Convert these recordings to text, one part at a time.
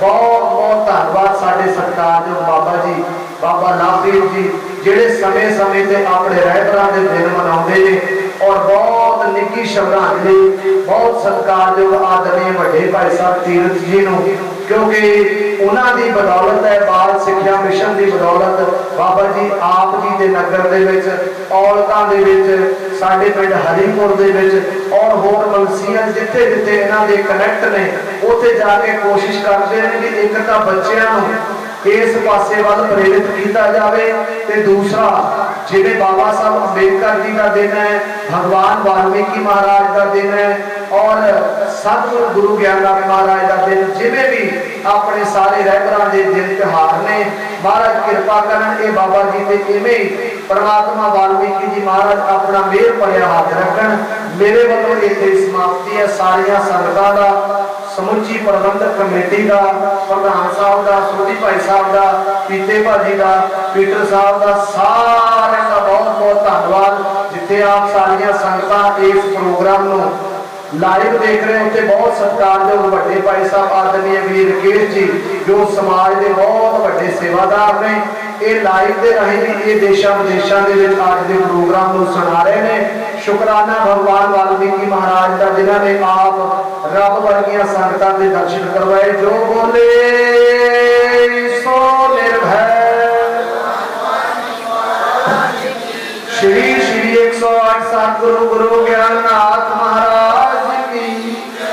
ਬਹੁਤ ਬਹੁਤ ਧੰਨਵਾਦ ਸਾਡੇ ਸਤਿਕਾਰਯੋਗ ਬਾਬਾ ਜੀ ਬਾਬਾ ਨਾਮਦੇਵ ਜੀ ਜਿਹੜੇ ਸਮੇਂ-ਸਮੇਂ ਤੇ ਆਪਣੇ ਰਹਿਬਰਾਂ ਦੇ ਦਿਨ ਮਨਾਉਂਦੇ ਨੇ ਔਰ ਬਹੁਤ ਨਿੱਘੀ ਸ਼ਰਧਾਂਜਲੀ ਬਹੁਤ ਸਤਿਕਾਰਯੋਗ ਆਦਰਣੀ ਵੱਡੇ ਭਾਈ ਸਾਹਿਬ ਤੀਰਥ ਜੀ ਨੂੰ ਕਿਉਂਕਿ ਉਹਨਾਂ ਦੀ ਬਦੌਲਤ ਹੈ, ਬਾਲ ਸਿੱਖਿਆ ਮਿਸ਼ਨ ਦੀ ਬਦੌਲਤ। ਬਾਬਾ ਜੀ ਆਪ ਜੀ ਦੇ ਨਗਰ ਦੇ ਵਿੱਚ, ਔਰਤਾਂ ਦੇ ਵਿੱਚ, ਸਾਡੇ ਪਿੰਡ ਹਰੀਪੁਰ ਦੇ ਵਿੱਚ ਔਰ ਹੋਰ ਮਲਸੀਆਂ ਜਿੱਥੇ ਜਿੱਥੇ ਇਹਨਾਂ ਦੇ ਕਨੈਕਟ ਨੇ, ਉੱਥੇ ਜਾ ਕੇ ਕੋਸ਼ਿਸ਼ ਕਰਦੇ ਨੇ ਕਿ ਇੱਕ ਤਾਂ ਬੱਚਿਆਂ ਨੂੰ ਇਸ ਪਾਸੇ ਵੱਲ ਪ੍ਰੇਰਿਤ ਕੀਤਾ ਜਾਵੇ ਤੇ ਦੂਸਰਾ ਜਿਵੇਂ ਬਾਬਾ ਸਾਹਿਬ ਅੰਬੇਦਕਰ ਜੀ ਦਾ ਦਿਨ ਹੈ ਭਗਵਾਨ ਵਾਲਮੀਕੀ ਮਹਾਰਾਜ ਦਾ ਦਿਨ ਹੈ ਔਰ ਸਤਿਗੁਰੂ ਗੁਰੂ ਗਿਆਨਨਾਥ ਮਹਾਰਾਜ ਦਾ ਦਿਨ ਜਿਵੇਂ ਵੀ ਆਪਣੇ ਸਾਰੇ ਰਹਿਬਰਾਂ ਦੇ ਦਿਨ ਤਿਉਹਾਰ ਨੇ ਮਹਾਰਾਜ ਕਿਰਪਾ ਕਰਨ ਇਹ ਬਾਬਾ ਜੀ ਤੇ ਇਵੇਂ ਹੀ ਪਰਮਾਤਮਾ ਵਾਲਮੀਕੀ ਜੀ ਮਹਾਰਾਜ ਆਪਣਾ ਮਿਹਰ ਭਰਿਆ ਹੱਥ ਰੱਖਣ ਮੇਰੇ ਵੱਲੋਂ ਇੱਥੇ ਸਮਾਪਤੀ ਹੈ ਸਾਰੀਆਂ ਸੰਗਤਾਂ ਦਾ ਸਮੁੱਚੀ ਪ੍ਰਬੰਧਕ ਕਮੇਟੀ ਦਾ, ਪ੍ਰਧਾਨ ਸਾਹਿਬ ਦਾ ਸੋਢੀ ਭਾਈ ਸਾਹਿਬ ਦਾ, ਪੀਤੇ ਭਾਜੀ ਦਾ, ਪੀਟਰ ਸਾਹਿਬ ਦਾ ਸਾਰਿਆਂ ਦਾ ਬਹੁਤ ਬਹੁਤ ਧੰਨਵਾਦ, ਜਿੱਥੇ ਆਪ ਸਾਰੀਆਂ ਸੰਗਤਾਂ ਇਸ ਪ੍ਰੋਗਰਾਮ ਨੂੰ ਲਾਈਵ ਦੇਖ ਰਹੇ ਹੋ। ਤੇ ਬਹੁਤ ਸਤਿਕਾਰਯੋਗ ਵੱਡੇ ਭਾਈ ਸਾਹਿਬ ਆਦਰਨੀय ਵੀਰ ਰਕੇਸ਼ ਜੀ, ਜੋ ਸਮਾਜ ਦੇ ਬਹੁਤ ਵੱਡੇ ਸੇਵਾਦਾਰ ਨੇ। ਇਹ ਲਾਈਵ ਦੇ ਰਾਹੀਂ ਵੀ ਇਹ ਦੇਸ਼ਾਂ ਵਿਦੇਸ਼ਾਂ ਦੇ ਵਿੱਚ ਅੱਜ ਦੇ ਪ੍ਰੋਗਰਾਮ ਨੂੰ ਸੁਣਾ ਰਹੇ ਨੇ ਸ਼ੁਕਰਾਨਾ ਭਗਵਾਨ ਵਾਲਮੀਕੀ ਮਹਾਰਾਜ ਦਾ ਜਿਨ੍ਹਾਂ ਨੇ ਆਪ ਰੱਬ ਵਰਗੀਆਂ ਸੰਗਤਾਂ ਦੇ ਦਰਸ਼ਨ ਕਰਵਾਏ ਜੋ ਬੋਲੇ ਸੋ ਨਿਰਭੈ श्री श्री 108 सतगुरु गुरु ज्ञाननाथ महाराज की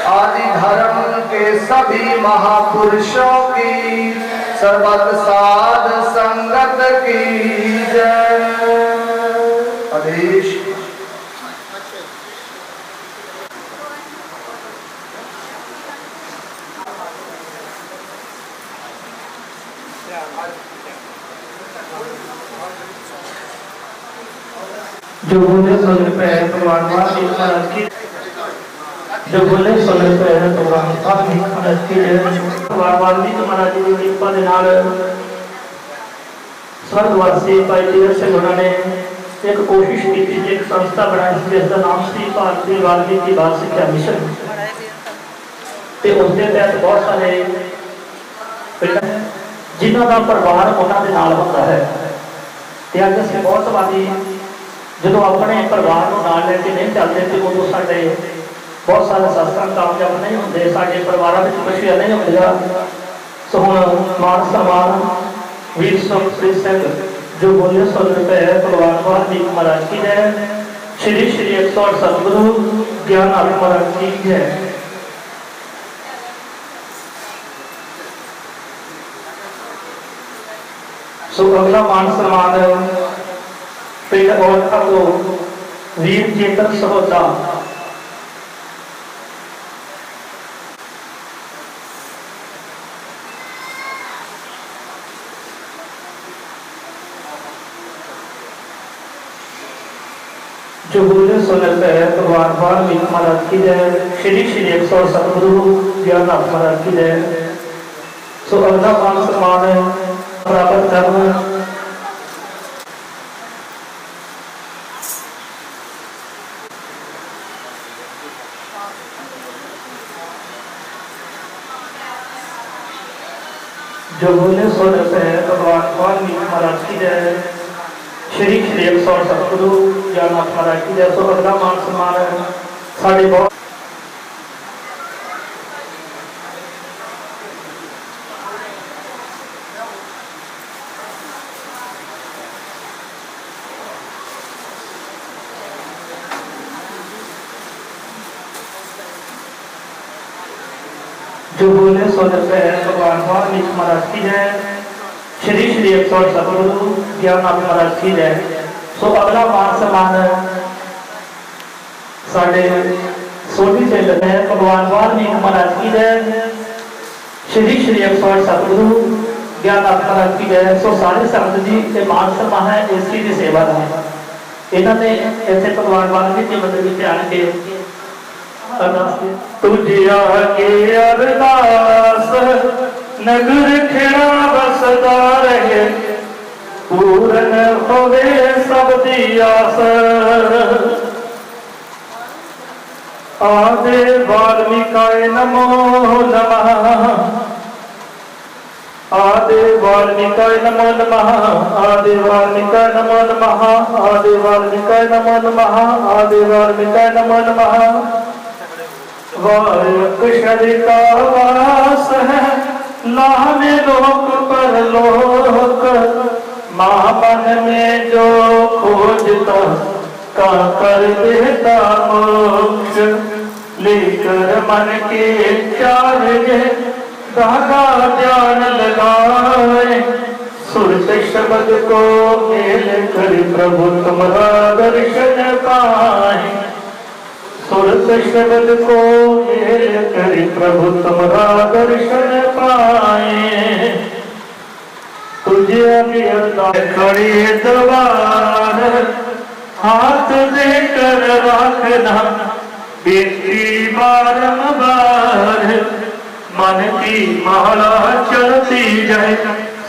आदि धर्म के सभी महापुरुषों की सर्वत साध जो बोले सोने पे है, भगवान वाह एक बार की। जो बोले सोने पे है, भगवान वाह एक बार की। जय भगवान वाह भी तुम्हारा जीवन एक बार नाल ਸਵਰਗਵਾਸੀ ਭਾਈ ਜੀ ਸਿੰਘ ਉਹਨਾਂ ਨੇ ਇੱਕ ਕੋਸ਼ਿਸ਼ ਕੀਤੀ ਸੀ, ਇੱਕ ਸੰਸਥਾ ਬਣਾਈ ਸੀ, ਜਿਸ ਦਾ ਨਾਮ ਸੀ ਭਾਰਤੀ ਵਾਲਮੀਕੀ ਬਾਲ ਸਿੱਖਿਆ ਮਿਸ਼ਨ। ਤੇ ਉਸ ਦੇ ਤਹਿਤ ਬਹੁਤ ਸਾਰੇ ਪਿੰਡ, ਜਿਨ੍ਹਾਂ ਦਾ ਪਰਿਵਾਰ ਉਹਨਾਂ ਦੇ ਨਾਲ ਹੁੰਦਾ ਹੈ। ਤੇ ਅੱਜ ਅਸੀਂ ਬਹੁਤ ਵਾਰੀ ਜਦੋਂ ਆਪਣੇ ਪਰਿਵਾਰ ਨੂੰ ਨਾਲ ਲੈ ਕੇ ਨਹੀਂ ਚੱਲਦੇ, ਤੇ ਉਦੋਂ ਸਾਡੇ ਬਹੁਤ ਸਾਰੇ ਸਤਸੰਗ ਕਾਮਯਾਬ ਨਹੀਂ ਹੁੰਦੇ, ਸਾਡੇ ਪਰਿਵਾਰਾਂ ਵਿੱਚ ਖੁਸ਼ੀਆਂ ਨਹੀਂ ਹੁੰਦੀਆਂ। ਸੋ ਹੁਣ ਮਾਨ ਸਨਮਾਨ वीर संघ श्री जो बोले सौ रुपये प्रवानवा जी महाराज की है श्री श्री एक सौ सदगुरु, ज्ञान आप महाराज की है सो अगला मान सम्मान है। पिंड और वीर चेतन सहोदा सो लगता है भगवान वाल्मीकि महाराज की जय। श्री श्री एक सौ सतगुरु ज्ञाननाथ महाराज की जय। सो अगला मान सम्मान प्राप्त करना जो बोले सो लगता है भगवान वाल्मीकि महाराज की जय। श्री श्री एक सौ सतगुरु ज्ञाननाथ महाराज की जय सो अगला मान सम्मान है साढ़े बहुत जो बोले सो लगता है भगवान वाल्मीकि महाराज की जय। ਸ਼੍ਰੀ ਸ਼੍ਰੀ 107 ਨੂੰ ਗਿਆਨ ਆਪਣਾ ਰੱਖੀ ਲੈ ਸੋ ਅਗਲਾ ਮਾਨ ਸਨਮਾਨ ਸਾਡੇ ਸੋਢੀ ਤੇ ਲਗਾਇਆ ਭਗਵਾਨ ਵਾਲਮੀਕ ਮਹਾਰਾਜ ਕੀ ਜੈ ਸ਼੍ਰੀ ਸ਼੍ਰੀ 107 ਨੂੰ ਗਿਆਨ ਆਪਣਾ ਰੱਖੀ ਲੈ ਸੋ ਸਾਰੇ ਸੰਤ ਜੀ ਤੇ ਮਾਨ ਸਮਾਨ ਹੈ, ਇਸੀ ਦੀ ਸੇਵਾ ਦਾ ਇਹਨਾਂ ਨੇ ਇੱਥੇ ਭਗਵਾਨ ਵਾਲਮੀਕ ਦੇ ਮੰਦਰ ਵਿੱਚ ਆਣ ਕੇ ਤੁਝਿਆ ਕੇ ਅਰਦਾਸ नगर खेड़ा बसदा रहे। पूरन होवे सब दी आस आदे वाल्मीकाय नमो नमः। आदे वाल्मीकाय नमो नमः। आदे वाल्मीकाय नमो नमः। आदे वाल्मीकाय नमो नमः। आदे वाल्मीकाय नमो नमः। वायक शरीर का वास है। लामे लोक पर लोक महामन में जो खोजता का कर देता मोक्ष। लेकर मन के चार धागा ध्यान लगाए, सुरत शब्द को मेल कर प्रभु तुम्हारा दर्शन पाए। सुरत शब्द को मेल कर प्रभु तुम्हारा दर्शन पाए। तुझे अभी खड़ी द्वार हाथ देकर रखना बेटी बारंबार मन की माला चलती जाए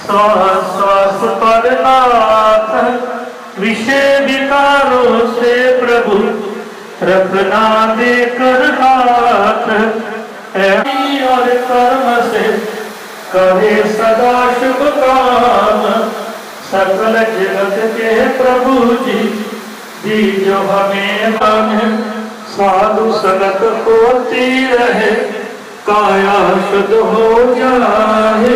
श्वास श्वास पर नाथ। विषय विकारों से प्रभु रखना देकर हाथ। और कर्म से करे सदा शुभ काम। सकल जगत के प्रभु जी जी जो हमें मन साधु संगत होती रहे, काया शुद्ध हो जाए।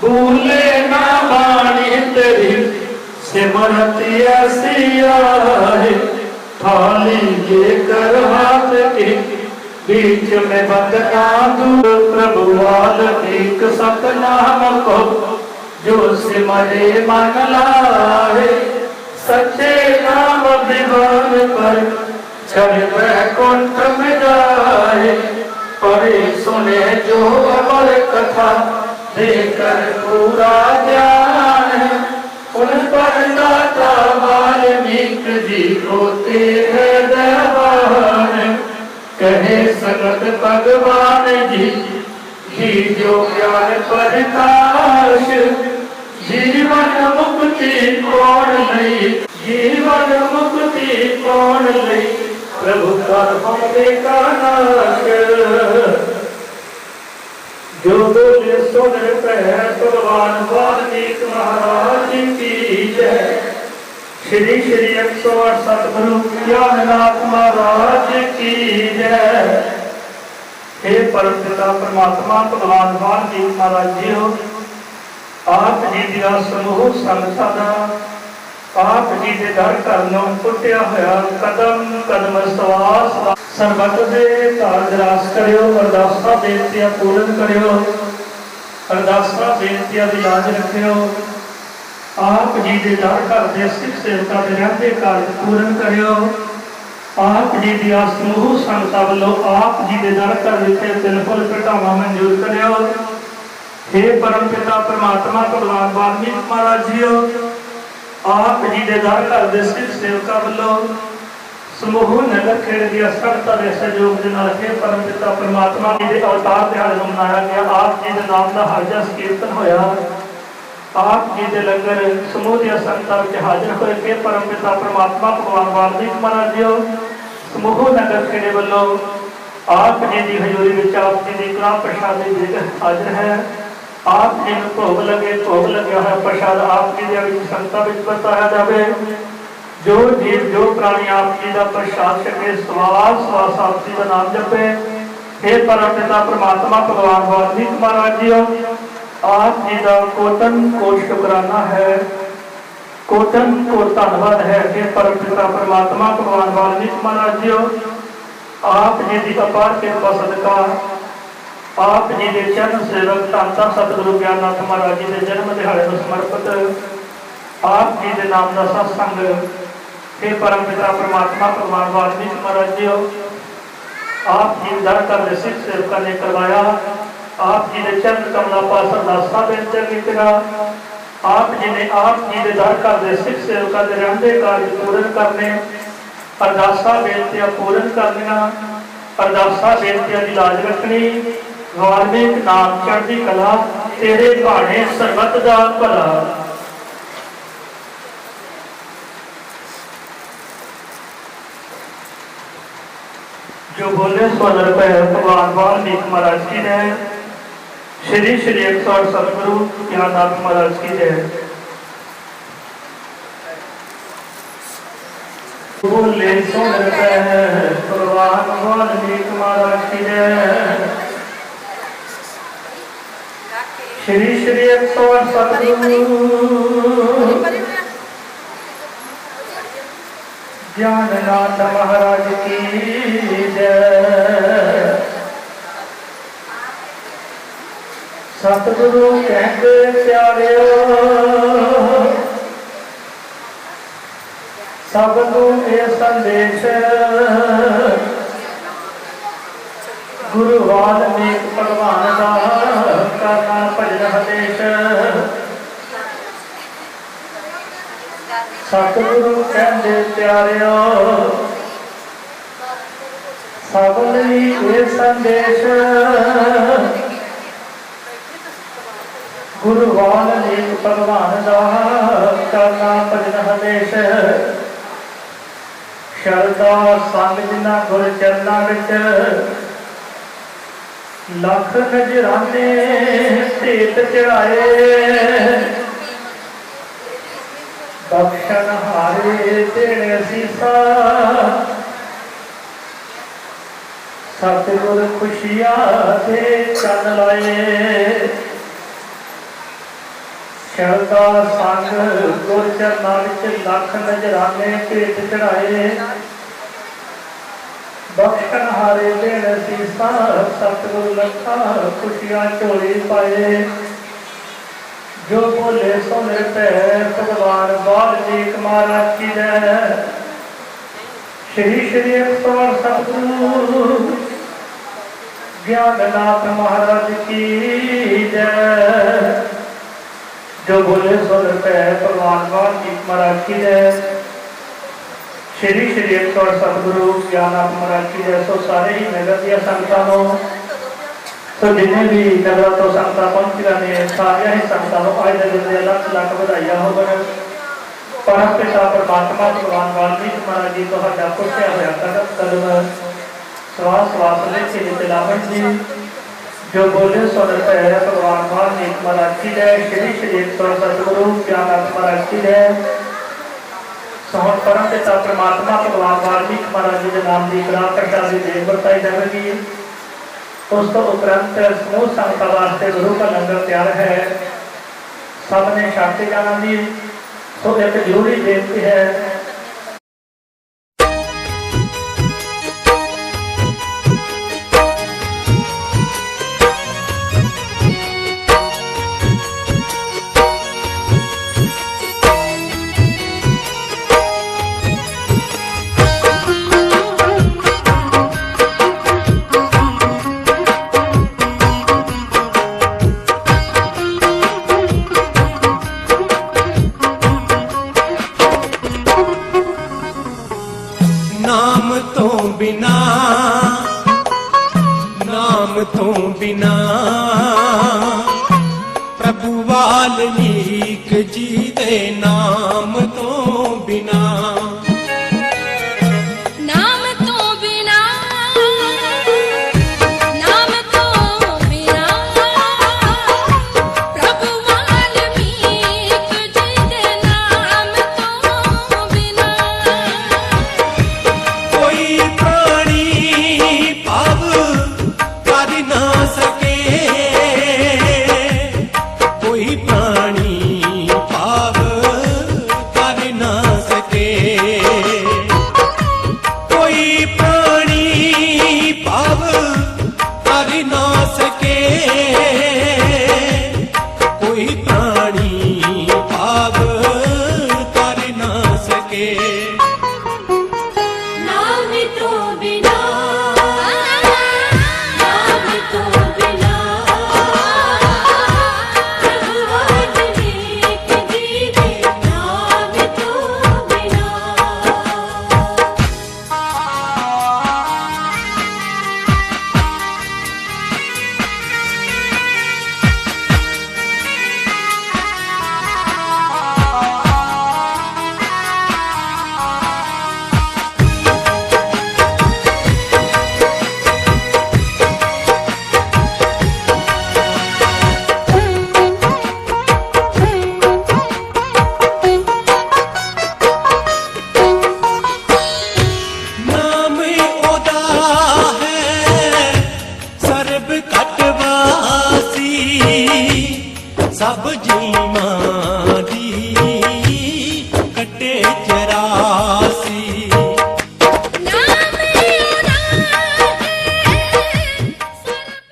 भूले ना बाणी तेरी, सिमरती ऐसी आए। थाली लेकर हाथ के। बीच में बदना दूर प्रभु वाल एक सतनाम को। जो सिमरे मन लाए, सच्चे नाम विमान पर। चल वैकुंठ में जाए, पढ़े, सुने, जो अमर कथा। देकर पूरा ज्ञान उन पर दाता जी होते हैं दयावान कहे सगत भगवान जी। जी जो ज्ञान प्रकाश जीवन मुक्ति कौन नहीं? जीवन मुक्ति कौन नहीं? प्रभु कर्म का नाश। जो बोले सुन पे भगवान, वाल्मीकि महाराज की जय। श्री श्री एक सौ आठ सतगुरु ज्ञाननाथ महाराज की जय हे परम पिता परमात्मा भगवान वाल्मीकि महाराज जी हो ਆਪ ਜੀ ਦਾ ਸਮੂਹ ਸੰਗਤਾਂ ਦਾ ਆਪ ਜੀ ਦੇ ਦਰ ਘਰ ਨੂੰ ਟੁੱਟਿਆ ਹੋਇਆ ਕਦਮ ਕਦਮ ਸਵਾਸ ਸਰਬਤ ਦੇ ਕਾਰਜ ਰਾਸ ਕਰਿਓ ਅਰਦਾਸਾਂ ਬੇਨਤੀਆਂ ਪੂਰਨ ਕਰਿਓ ਅਰਦਾਸਾਂ ਬੇਨਤੀਆਂ ਦੀ ਲਾਜ ਰੱਖਿਓ ਆਪ ਜੀ ਦੇ ਦਰ ਘਰ ਦੇ ਸਿੱਖ ਸੇਵਕਾਂ ਦੇ ਰਹਿੰਦੇ ਕਾਰਜ ਪੂਰਨ ਕਰਿਓ। ਆਪ ਜੀ ਦੀ ਸਮੂਹ ਸੰਗਤਾਂ ਵੱਲੋਂ ਆਪ ਜੀ ਦੇ ਦਰ ਘਰ ਵਿਖੇ ਤਿਲਫੁਲ ਘਟਾਵਾ ਮਨਜ਼ੂਰ ਕਰਿਓ। हे ਪਰਮ ਪਿਤਾ ਪਰਮਾਤਮਾ ਭਗਵਾਨ ਵਾਲਮੀਕ ਮਹਾਰਾਜ ਜੀਓ, ਆਪ ਜੀ ਦੇ ਦਰ ਘਰ ਦੇ ਸਿੱਖ ਸੇਵਕਾਂ ਵੱਲੋਂ ਸਮੂਹ ਨਗਰ ਖੇੜ ਦੀਆਂ ਸੰਗਤਾਂ ਦੇ ਸਹਿਯੋਗ ਦੇ ਨਾਲ ਹੈ ਪਰਮ ਪਿਤਾ ਪਰਮਾਤਮਾ ਜੀ ਦੇ ਅਵਤਾਰ ਦਿਹਾੜੇ ਨੂੰ ਮਨਾਇਆ ਗਿਆ। ਆਪ ਜੀ ਦੇ ਨਾਮ ਦਾ ਹਰ ਜਸ ਕੀਰਤਨ ਹੋਇਆ। आप जी के लंगर समूह संतां विच हाजिर होए के परम पिता परमात्मा भगवान वाल्मीकि महाराज जी समूह नगर खेड़े वालों आप जी की हजूरी में आप जी की कलाम प्रसाद हाजिर है। आप जी को भोग लगे भोग लगे हुआ प्रसाद आप जी के संतां में बरताया जाए जो जीव, जो प्राणी आप जी का प्रसाद छके सवाल सवास आप जी का नाम जपे। हे परम पिता परमात्मा भगवान वाल्मीकि महाराज जी आज मेरा कोटन को शुकराना है। कोटन को धनबाद है कि परम पिता परमात्मा भगवान वाल्मीकि महाराज जी आप जी की अपार कृपा सदका। आप जी के चरण सेवक धंता सतगुरु ज्ञाननाथ महाराज जी के जन्म दिहाड़े को समर्पित। आप जी के नाम का सत्संग हे परम पिता परमात्मा भगवान वाल्मीकि महाराज जी आप जी दर कर सिख सेवका ने करवाया। ਆਪ ਜੀ ਦੇ ਚਰਨ ਕਮਲਾ ਪਾਸ ਅਰਦਾਸਾਂ ਬੇਨਤੀ ਕੀਤੀਆਂ ਆਪ ਜੀ ਨੇ ਆਪ ਜੀ ਦੇ ਦਰ ਘਰ ਦੇ ਸਿੱਖ ਸੇਵਕਾਂ ਦੇ ਰਹਿੰਦੇ ਕਾਰਜ ਪੂਰਨ ਕਰਨੇ ਅਰਦਾਸਾਂ ਬੇਨਤੀਆਂ ਪੂਰਨ ਕਰਨੀਆਂ ਅਰਦਾਸਾਂ ਬੇਨਤੀਆਂ ਦੀ ਲਾਜ ਰੱਖਣੀ ਵਾਲਮੀਕ ਨਾਮ ਚੜ੍ਹਦੀ ਕਲਾ ਤੇਰੇ ਭਾਣੇ ਸਰਬਤ ਦਾ ਭਲਾ जो बोले सो नर पे भगवान वाल्मीकि महाराज जी ने श्री श्री एक सौ सतगुरु ज्ञाननाथ महाराज की जय बोले सुन प्रवान वाल्मीकि महाराज की जय श्री श्री एक सौ सतगुरु ज्ञाननाथ महाराज की जय ਸਤਿਗੁਰੂ ਕਹਿੰਦੇ ਪਿਆਰਿਓ ਸਭ ਨੂੰ ਇਹ ਸੰਦੇਸ਼ ਭਗਵਾਨ ਦਾ ਕਰਨਾ ਭਜਨ ਹਦੇਸ਼ ਸ਼ਰਦਾ ਸੰਗ ਜਿਨਾ ਗੁਰ ਚਰਨਾਂ ਵਿੱਚ। ਲੱਖ ਨਜਰਾਨੇ ਢੇਤ ਚੜਾਏ ਬਖਸ਼ਣ ਹਾਰੇ ਤੇਰੇ ਸੀਸਾ ਸਤਿਗੁਰ ਖੁਸ਼ੀਆਂ ਦੇ ਚੰਨ ਲਾਏ। ਸ਼ਰਦਾ ਸੰਗ ਗੁਰ ਚਰਨਾਂ ਵਿੱਚ ਲੱਖ ਨਜਰਾਨੇ ਭੇਟ ਚੜਾਏ ਬਖਸ਼ਣ ਹਾਰੇ ਦੇਣ ਸੀਸਾ ਸਤਿਗੁਰ ਲੱਖਾਂ ਖੁਸ਼ੀਆਂ ਝੋਲੀ ਪਾਏ ਜੋ ਬੋਲੇ ਸੋਨੇ ਪੈ ਭਗਵਾਨ ਵਾਲਮੀਕ ਮਹਾਰਾਜ ਕੀ ਜੈ ਸ਼੍ਰੀ ਸ਼੍ਰੀ ਅਕਸਰ ਸਤਿਗੁਰੂ ਗਿਆਨਨਾਥ ਮਹਾਰਾਜ ਕੀ ਜੈ जो बोले सो पे भगवान वाल्मीकि महाराज की जय श्री श्री एक सौ सतगुरु ज्ञानाथ महाराज की जय सो सारे ही नगर दिया संगतां ਨੂੰ ਸੋ ਜਿੰਨੇ ਵੀ ਨਗਰਾਂ ਤੋਂ ਸੰਗਤਾਂ ਪਹੁੰਚੀਆਂ ਨੇ ਸਾਰੀਆਂ ਹੀ ਸੰਗਤਾਂ ਨੂੰ ਅੱਜ ਦੇ ਦਿਨ ਦੇ ਲੱਖ ਲੱਖ ਵਧਾਈਆਂ ਹੋਵਣ ਪਰਮ ਪਿਤਾ ਪਰਮਾਤਮਾ ਭਗਵਾਨ ਵਾਲਮੀਕ ਮਹਾਰਾਜ ਜੀ ਤੁਹਾਡਾ ਪੁੱਛਿਆ ਹੋਇਆ ਕਦਮ ਕਦਮ ਸਵਾਸ ਸਵਾਸ ਲੈ ਕੇ ਤਿਲਾਵਤ ਜੀ जो बोले है, भगवान जय श्री श्री सतगुरु जय सोहन परम पिता परमात्मा, भगवान वाल्मीकि महाराज जी के नाम की कला प्रसाद की देख बरताई जाएगी। उस तो उपरंत समूह संगता वास्ते गुरु का लंगर तैयार है। सबने छक जाना जी तो एक ज़रूरी बेनती है ਵਾਲਮੀਕ ਜੀ ਦੇ ਨਾਮ ਤੋਂ ਬਿਨਾ